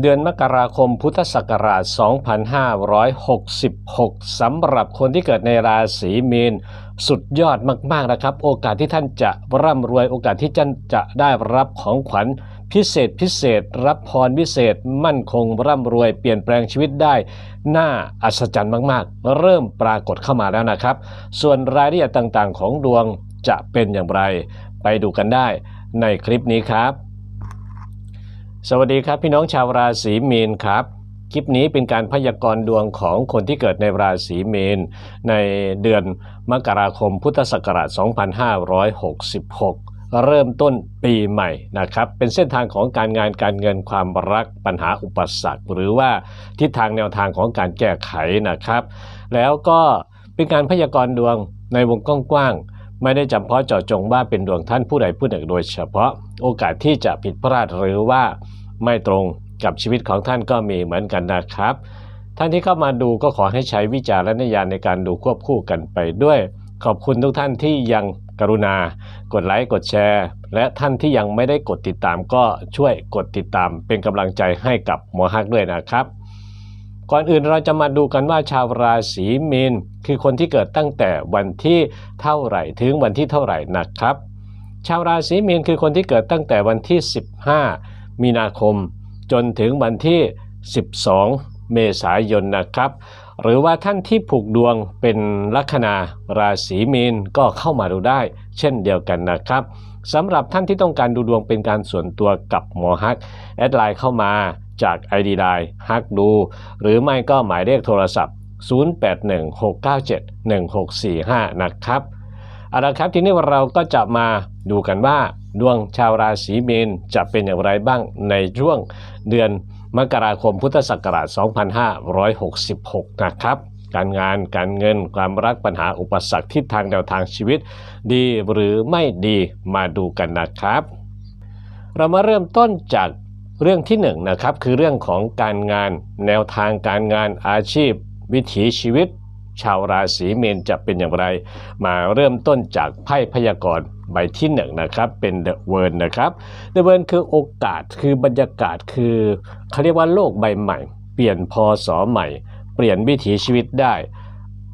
เดือนมกราคมพุทธศักราช 2566 สำหรับคนที่เกิดในราศีมีน สุดยอดมาก ๆ นะครับ โอกาสที่ท่านจะร่ำรวยโอกาสที่ท่านจะได้รับของขวัญพิเศษพิเศษ รับพรพิเศษ มั่นคงร่ำรวยเปลี่ยนแปลงชีวิตได้ น่าอัศจรรย์มาก ๆ เริ่มปรากฏเข้ามาแล้วนะครับ ส่วนรายละเอียดต่างๆ ของดวงจะเป็นอย่างไร ไปดูกันได้ในคลิปนี้ครับ สวัสดีครับพี่น้องชาวราศีมีนครับ คลิปนี้เป็นการพยากรณ์ดวงของคนที่เกิดในราศีมีนในเดือนมกราคมพุทธศักราช 2566 เริ่มต้นปีใหม่นะครับ เป็นเส้นทางของการงานการเงินความรักปัญหาอุปสรรค หรือว่าทิศทางแนวทางของการแก้ไขนะครับ แล้วก็เป็นการพยากรณ์ดวงในวงกว้างๆ ไม่ได้จำเพาะเจาะจงว่าเป็นดวงท่านผู้ใดผู้หนึ่งโดยเฉพาะ โอกาสที่จะผิดพลาดหรือว่าไม่ตรงกับชีวิตของท่านก็มีเหมือนกันนะครับ ท่านที่เข้ามาดูก็ขอให้ใช้วิจารณญาณในการดูควบคู่กันไปด้วย ขอบคุณทุกท่านที่ยังกรุณา กดไลค์ กดแชร์ และท่านที่ยังไม่ได้กดติดตามก็ช่วยกดติดตามเป็นกำลังใจให้กับหมอฮักด้วยนะครับ ก่อนอื่นเราจะมาดูกันว่าชาวราศีมีนคือคนที่เกิดตั้งแต่วันที่เท่าไหร่ถึงวันที่เท่าไหร่นะครับ ชาวราศีมีนคือคนที่เกิดตั้งแต่วันที่ 15 มีนาคม จนถึงวันที่ 12 เมษายนนะครับ หรือว่าท่านที่ผูกดวงเป็นลัคนาราศีมีนก็เข้ามาดูได้ เช่นเดียวกันนะครับสำหรับท่านที่ต้องการดูดวงเป็นการส่วนตัวกับหมอฮักแอดไลน์เข้ามา จาก ID ไลน์ฮักดู หรือไม่ก็หมายเลขโทรศัพท์ 0816971645 นะครับเอาละครับทีนี้เราก็จะมาดูกันว่า ดวงชาวราศีมีนจะเป็นอย่างไรบ้างในช่วงเดือนมกราคมพุทธศักราช 2566 นะครับ การงานการเงินความรักปัญหาอุปสรรคทิศทางแนวทางชีวิต ดีหรือไม่ดีมาดูกันนะครับ เรามาเริ่มต้นจาก เรื่องที่1นนะครับคือเรื่องของการงาน แนวทางการงานอาชีพ วิถีชีวิต ชาวราศีเมนจะเป็นอย่างไร มาเริ่มต้นจากไพ่พยากรณ์ใบที่1นนะครับเป็นเดอะเวิร์นนะครับเดอะเวิร์นคือโอกาสคือบรรยากาศคือเขาเรียกว่าโลกใบใหม่ เปลี่ยนพศใหม่ เปลี่ยนวิถีชีวิตได้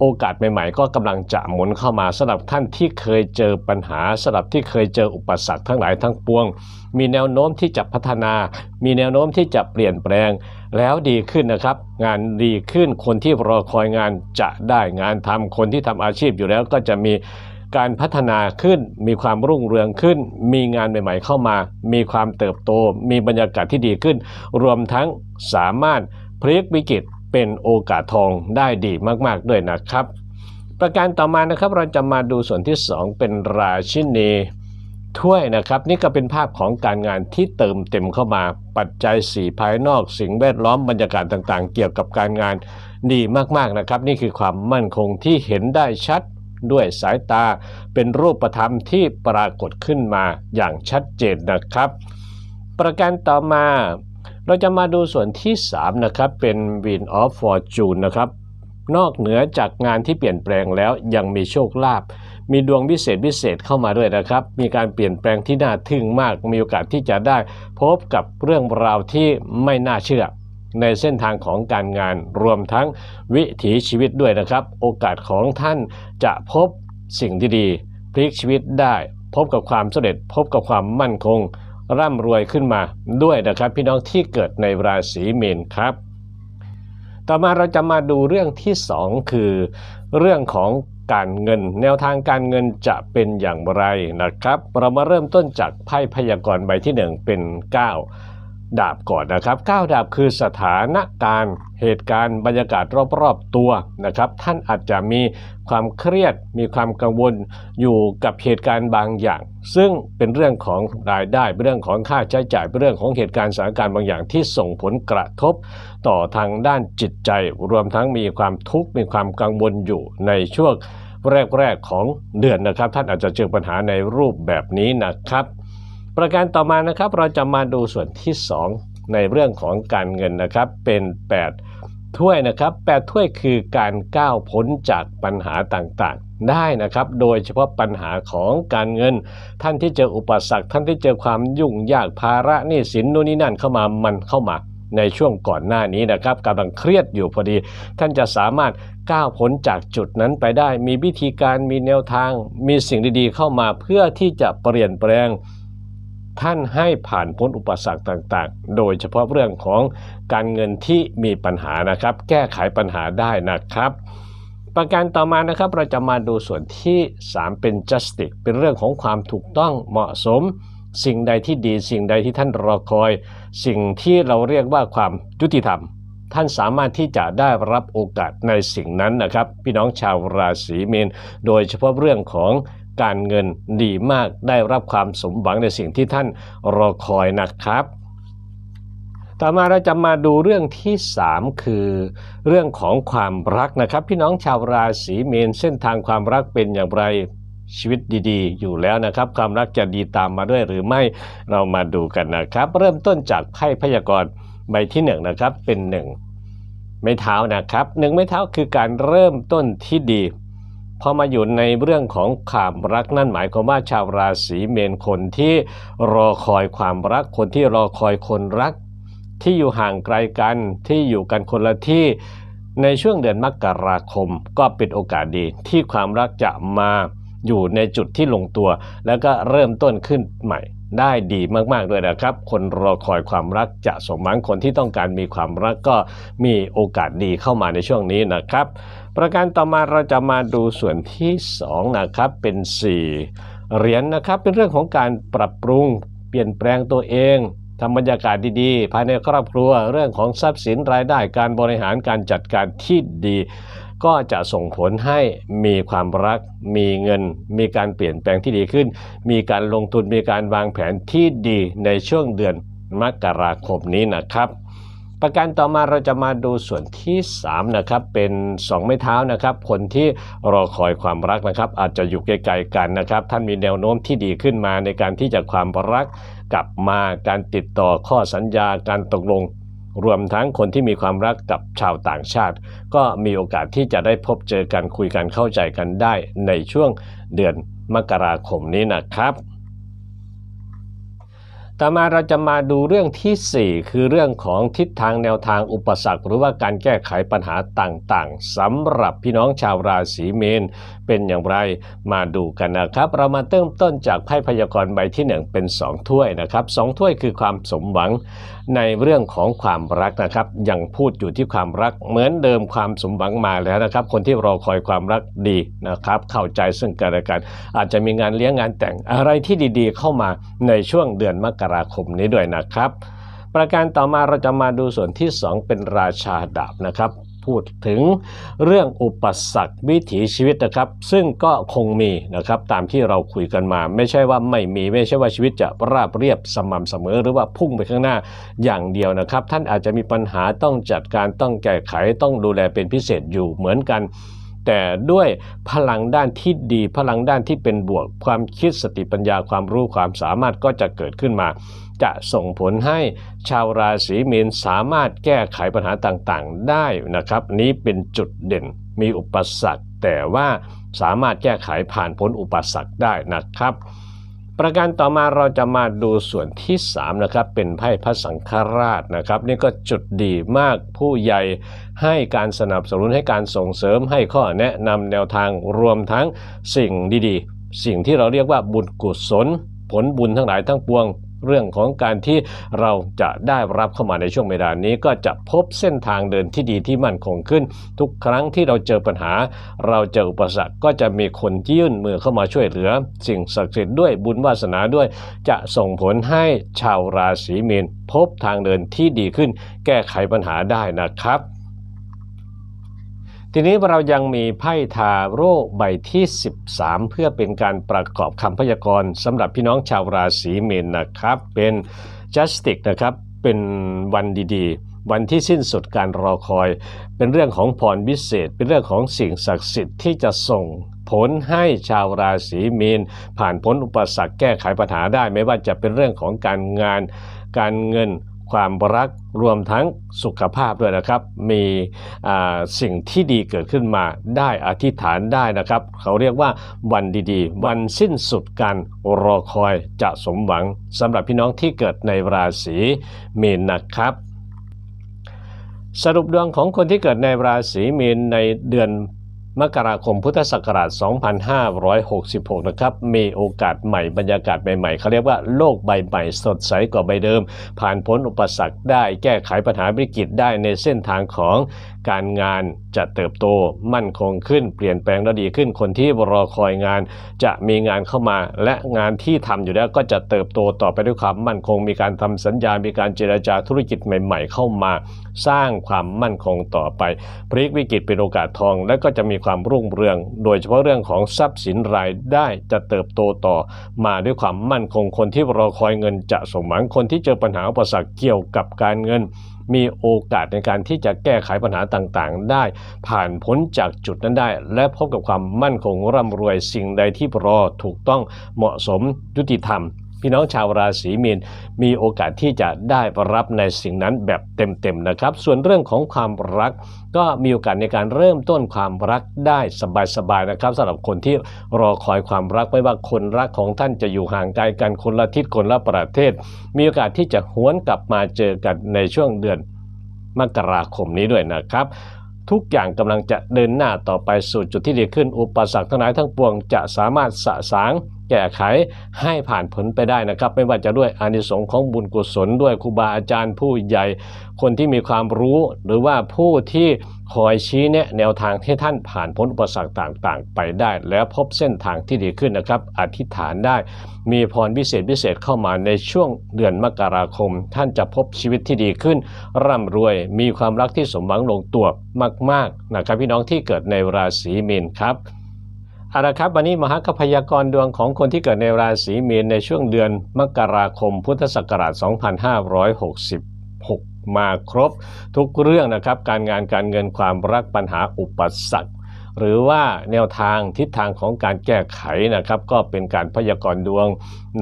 โอกาสใหม่ๆ ก็กำลังจะหมุนเข้ามาสำหรับท่านที่เคยเจอปัญหาสำหรับที่เคยเจออุปสรรคทั้งหลายทั้งปวง มีแนวโน้มที่จะพัฒนา มีแนวโน้มที่จะเปลี่ยนแปลง แล้วดีขึ้นนะครับ งานดีขึ้นคนที่รอคอยงานจะได้งานทำคนที่ทำอาชีพอยู่แล้วก็จะมีการพัฒนาขึ้น มีความรุ่งเรืองขึ้น มีงานใหม่ๆเข้ามา มีความเติบโต มีบรรยากาศที่ดีขึ้น รวมทั้งสามารถพลิกวิกฤต เป็นโอกาสทองได้ดีมาก ๆ ด้วยนะครับ ประการต่อมานะครับเราจะมาดูส่วนที่ 2 เป็นราชินีถ้วยนะครับ นี่ก็เป็นภาพของการงานที่เติมเต็มเข้ามา ปัจจัยสีภายนอกสิ่งแวดล้อมบรรยากาศต่างๆ เกี่ยวกับการงานดีมากๆนะครับ นี่คือความมั่นคงที่เห็นได้ชัดด้วยสายตา เป็นรูปธรรมที่ปรากฏขึ้นมาอย่างชัดเจนนะครับ ประการต่อมา เราจะมาดูส่วนที่ 3 นะครับ เป็น Win of Fortune นะครับ นอกเหนือจากงานที่เปลี่ยนแปลงแล้วยังมีโชคลาภมีดวงพิเศษพิเศษเข้ามาด้วยนะครับ มีการเปลี่ยนแปลงที่น่าทึ่งมาก มีโอกาสที่จะได้พบกับเรื่องราวที่ไม่น่าเชื่อ ในเส้นทางของการงานรวมทั้งวิถีชีวิตด้วยนะครับ โอกาสของท่านจะพบสิ่งที่ดีพลิกชีวิตได้ พบกับความสำเร็จ พบกับความมั่นคง ร่ำรวยขึ้นมาด้วยนะครับ พี่น้องที่เกิดในราศีเมนครับ ต่อมาเราจะมาดูเรื่องที่ 2 คือ เรื่องของการเงิน แนวทางการเงินจะเป็นอย่างไรนะครับ เรามาเริ่มต้นจากไพ่พยากรณ์ใบที่ 1 เป็น 9 ดาบก่อนนะครับ9ดาบคือสถานการณ์เหตุการณ์บรรยากาศรอบๆตัวนะครับ ท่านอาจจะมีความเครียดมีความกังวลอยู่กับเหตุการณ์บางอย่าง ซึ่งเป็นเรื่องของรายได้เป็นเรื่องของค่าใช้จ่ายเป็นเรื่องของเหตุการณ์สถานการณ์บางอย่างที่ส่งผลกระทบ ต่อทางด้านจิตใจ รวมทั้งมีความทุกข์มีความกังวลอยู่ในช่วงแรกๆของเดือนนะครับ ท่านอาจจะเจอปัญหาในรูปแบบนี้นะครับ ประการต่อมานะครับเราจะมาดูส่วนที่ 2 ในเรื่องของการเงินนะครับเป็น 8 ถ้วยนะครับ8ถ้วยคือการก้าวพ้นจากปัญหาต่างๆ ได้นะครับ โดยเฉพาะปัญหาของการเงิน ท่านที่เจออุปสรรค ท่านที่เจอความยุ่งยากภาระหนี้สินนู่นนี่นั่นเข้ามามันเข้ามาในช่วงก่อนหน้านี้นะครับกำลังเครียดอยู่พอดี ท่านจะสามารถก้าวพ้นจากจุดนั้นไปได้ มีวิธีการมีแนวทาง มีสิ่งดีๆ เข้ามาเพื่อที่จะเปลี่ยนแปลง ท่านให้ผ่านพ้นอุปสรรคต่างๆ โดยเฉพาะเรื่องของการเงินที่มีปัญหานะครับ แก้ไขปัญหาได้นะครับ ประการต่อมานะครับเราจะมาดูส่วนที่ 3 เป็น justice เป็นเรื่องของความถูกต้องเหมาะสม สิ่งใดที่ดีสิ่งใดที่ท่านรอคอย สิ่งที่เราเรียกว่าความยุติธรรม ท่านสามารถที่จะได้รับโอกาสในสิ่งนั้นนะครับ พี่น้องชาวราศีเมนโดยเฉพาะเรื่องของ การเงินดีมากได้รับความสมหวังในสิ่งที่ท่านรอคอยนะครับ ต่อมาเราจะมาดูเรื่องที่ 3 คือ เรื่องของความรักนะครับพี่น้องชาวราศีเมนเส้นทางความรักเป็นอย่างไรชีวิตดีๆ อยู่แล้วนะครับ ความรักจะดีตามมาด้วยหรือไม่เรามาดูกันนะครับ เริ่มต้นจากไพ่พยากรณ์ใบที่1นนะครับเป็น 1 ไม้เท้านะครับหนึ่งไม้เท้าคือการเริ่มต้นที่ดี พอมาอยู่ในเรื่องของความรักนั่นหมายความว่าชาวราศีเมนคนที่รอคอยความรักคนที่รอคอยคนรัก ที่อยู่ห่างไกลกันที่อยู่กันคนละที่ในช่วงเดือนมกราคม ก็เป็นโอกาสดีที่ความรักจะมาอยู่ในจุดที่ลงตัว แล้วก็เริ่มต้นขึ้นใหม่ ได้ดีมากๆเลยนะครับ คนรอคอยความรักจะสมหวังคนที่ต้องการมีความรักก็มีโอกาสดีเข้ามาในช่วงนี้นะครับ ประการต่อมาเราจะมาดูส่วนที่2นะครับเป็น4เหรียญนนะครับเป็นเรื่องของการปรับปรุงเปลี่ยนแปลงตัวเองทำบรรยากาศดีๆ ภายในครอบครัว เรื่องของทรัพย์สินรายได้การบริหารการจัดการที่ดี ก็จะส่งผลให้มีความรัก มีเงิน มีการเปลี่ยนแปลงที่ดีขึ้น มีการลงทุนมีการวางแผนที่ดีในช่วงเดือนมกราคมนี้นะครับ ประการต่อมาเราจะมาดูส่วนที่ 3 นะครับ เป็น 2 ไม้เท้านะครับ คนที่รอคอยความรักนะครับ อาจจะอยู่ไกลๆกันนะครับ ท่านมีแนวโน้มที่ดีขึ้นมาในการที่จะความรักกลับมาการติดต่อข้อสัญญาการตกลง รวมทั้งคนที่มีความรักกับชาวต่างชาติ ก็มีโอกาสที่จะได้พบเจอกันคุยกันเข้าใจกันได้ในช่วงเดือนมกราคมนี้นะครับ ต่อมาเราจะมาดูเรื่องทีสี่4 คือเรื่องของทิศทางแนวทางอุปสรรค หรือว่าการแก้ไขปัญหาต่างๆสำหรับพี่น้องชาวราศีเมนเป็นอย่างไรมาดูกันนะครับ เรามาเริ่มต้นจากไพ่พยากรณ์ใบที่ 1 เป็น 2 ถ้วยนะครับสถ้วยคือความสมหวังในเรื่องของความรักนะครับ ยังพูดอยู่ที่ความรัก เหมือนเดิมความสมหวังมาแล้วนะครับ คนที่รอคอยความรักดีนะครับ เข้าใจซึ่งกันและกัน อาจจะมีงานเลี้ยงงานแต่งอะไรที่ดีๆ เข้ามาในช่วงเดือนมกราคมนี้ด้วยนะครับ ประการต่อมาเราจะมาดูส่วนที่ 2 เป็นราชาดาบนะครับ พูดถึงเรื่องอุปสรรควิถีชีวิตนะครับ ซึ่งก็คงมีนะครับตามที่เราคุยกันมา ไม่ใช่ว่าไม่มีไม่ใช่ว่าชีวิตจะราบเรียบสม่ำเสมอ หรือว่าพุ่งไปข้างหน้าอย่างเดียวนะครับ ท่านอาจจะมีปัญหาต้องจัดการต้องแก้ไขต้องดูแลเป็นพิเศษอยู่เหมือนกัน แต่ด้วยพลังด้านที่ดี พลังด้านที่เป็นบวก ความคิดสติปัญญาความรู้ความสามารถก็จะเกิดขึ้นมา จะส่งผลให้ชาวราศีมีนสามารถแก้ไขปัญหาต่างๆ ได้นะครับ นี้เป็นจุดเด่นมีอุปสรรค แต่ว่าสามารถแก้ไขผ่านพ้นอุปสรรคได้นะครับ ประการต่อมาเราจะมาดูส่วนที่3นะครับเป็นไพ่พระสังฆราชนะครับ นี่ก็จุดดีมากผู้ใหญ่ให้การสนับสนุนให้การส่งเสริมให้ข้อแนะนำแนวทางรวมทั้งสิ่งดีๆ สิ่งที่เราเรียกว่าบุญกุศล ผลบุญทั้งหลายทั้งปวง เรื่องของการที่เราจะได้รับเข้ามาในช่วงเวลานี้ก็จะพบเส้นทางเดินที่ดีที่มั่นคงขึ้น ทุกครั้งที่เราเจอปัญหา เราเจออุปสรรคก็จะมีคนยื่นมือเข้ามาช่วยเหลือ สิ่งศักดิ์สิทธิ์ด้วยบุญวาสนาด้วย จะส่งผลให้ชาวราศีมีนพบทางเดินที่ดีขึ้น แก้ไขปัญหาได้นะครับ ทีนี้เรายังมีไพ่ทาโร่ใบที่ 13 เพื่อเป็นการประกอบคำพยากรณ์สำหรับพี่น้องชาวราศีเมนนะครับ เป็น justice นะครับเป็นวันดีๆ วันที่สิ้นสุดการรอคอย เป็นเรื่องของพรวิเศษ เป็นเรื่องของสิ่งศักดิ์สิทธิ์ที่จะส่งผลให้ชาวราศีมีนผ่านพ้นอุปสรรคแก้ไขปัญหาได้ ไม่ว่าจะเป็นเรื่องของการงานการเงิน ความรักรวมทั้งสุขภาพด้วยนะครับ มีสิ่งที่ดีเกิดขึ้นมาได้อธิษฐานได้นะครับ เขาเรียกว่าวันดีๆ วันสิ้นสุดการรอคอยจะสมหวังสำหรับพี่น้องที่เกิดในราศีมีนนะครับสรุปดวงของคนที่เกิดในราศีมีนในเดือน มกราคมพุทธศักราช 2566 นะครับ มีโอกาสใหม่บรรยากาศใหม่ๆเขาเรียกว่าโลกใบใหม่สดใสกว่าใบเดิม ผ่านพ้นอุปสรรคได้แก้ไขปัญหาวิกฤตได้ในเส้นทางของ การงานจะเติบโตมั่นคงขึ้น เปลี่ยนแปลงและดีขึ้น คนที่รอคอยงานจะมีงานเข้ามา และงานที่ทำอยู่แล้วก็จะเติบโตต่อไปด้วยความมั่นคง มีการทำสัญญา มีการเจรจาธุรกิจใหม่ ๆ เข้ามา สร้างความมั่นคงต่อไป พลิกวิกฤตเป็นโอกาสทอง และก็จะมีความรุ่งเรือง โดยเฉพาะเรื่องของทรัพย์สินรายได้จะเติบโตต่อ มาด้วยความมั่นคง คนที่รอคอยเงินจะสมหวัง คนที่เจอปัญหาอุปสรรคเกี่ยวกับการเงินมีโอกาสในการที่จะแก้ไขปัญหาต่างๆ ได้ ผ่านพ้นจากจุดนั้นได้ และพบกับความมั่นคงร่ำรวยสิ่งใดที่รอถูกต้องเหมาะสมยุติธรรม พี่น้องชาวราศีมีนมีโอกาสที่จะได้รับในสิ่งนั้นแบบเต็มๆนะครับ ส่วนเรื่องของความรัก ก็มีโอกาสในการเริ่มต้นความรักได้สบายๆนะครับสำหรับคนที่รอคอยความรักไม่ว่าคนรักของท่านจะอยู่ห่างไกลกันคนละทิศคนละประเทศ มีโอกาสที่จะหวนกลับมาเจอกันในช่วงเดือนมกราคมนี้ด้วยนะครับทุกอย่างกำลังจะเดินหน้าต่อไปสู่จุดที่ดีขึ้น อุปสรรคทั้งหลายทั้งปวงจะสามารถสะสาง แก้ไขให้ผ่านผลไปได้นะครับ ไม่ว่าจะด้วยอานิสงส์ของบุญกุศลด้วยครูบาอาจารย์ผู้ใหญ่ คนที่มีความรู้หรือว่าผู้ที่คอยชี้แนะแนวทางให้ท่านผ่านพ้นอุปสรรคต่างๆ ไปได้ แล้วพบเส้นทางที่ดีขึ้นนะครับ อธิษฐานได้ มีพรพิเศษพิเศษเข้ามาในช่วงเดือนมกราคม ท่านจะพบชีวิตที่ดีขึ้น ร่ำรวยมีความรักที่สมหวังลงตัวมาก ๆนะครับพี่น้องที่เกิดในราศีมีนครับ เอาละครับวันนี้มหากพยากรดวงของคนที่เกิดในราศีมีนในช่วงเดือนมกราคม พุทธศักราช 2566 มาครบทุกเรื่องนะครับ การงานการเงินความรักปัญหาอุปสรรค หรือว่าแนวทางทิศทางของการแก้ไขนะครับ ก็เป็นการพยากรณ์ดวง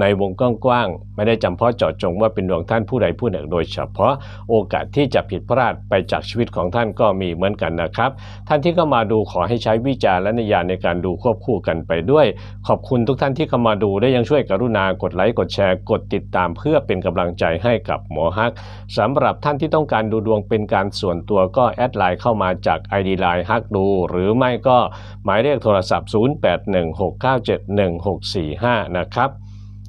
ในวงกว้างๆไม่ได้จำเพาะเจาะจงว่าเป็นดวงท่านผู้ใดผู้หนึ่ง โดยเฉพาะโอกาสที่จะผิดพลาดไปจากชีวิตของท่านก็มีเหมือนกันนะครับ ท่านที่เข้ามาดูขอให้ใช้วิจารณญาณในการดูควบคู่กันไปด้วย ขอบคุณทุกท่านที่เข้ามาดูได้ยังช่วยกรุณากดไลค์กดแชร์กดติดตามเพื่อเป็นกำลังใจให้กับหมอฮักสำหรับท่านที่ต้องการดูดวงเป็นการส่วนตัวก็แอดไลน์เข้ามาจาก ID ไลน์ฮักดู หรือไม่ก็หมายเลขโทรศัพท์ 0816971645 นะครับ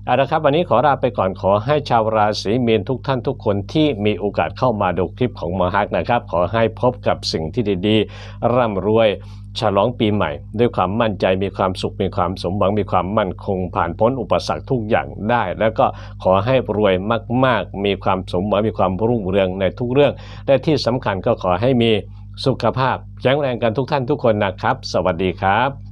เอาละครับวันนี้ขอลาไปก่อนขอให้ชาวราศีมีนทุกท่านทุกคนที่มีโอกาสเข้ามาดูคลิปของมอฮักนะครับ ขอให้พบกับสิ่งที่ดีๆ ร่ำรวยฉลองปีใหม่ ด้วยความมั่นใจมีความสุขมีความสมหวังมีความมั่นคงผ่านพ้นอุปสรรคทุกอย่างได้ แล้วก็ขอให้รวยมาก ๆ มีความสมหวังมีความรุ่งเรืองในทุกเรื่อง และที่สำคัญก็ขอให้มี สุขภาพแข็งแรงกันทุกท่านทุกคนนะครับ สวัสดีครับ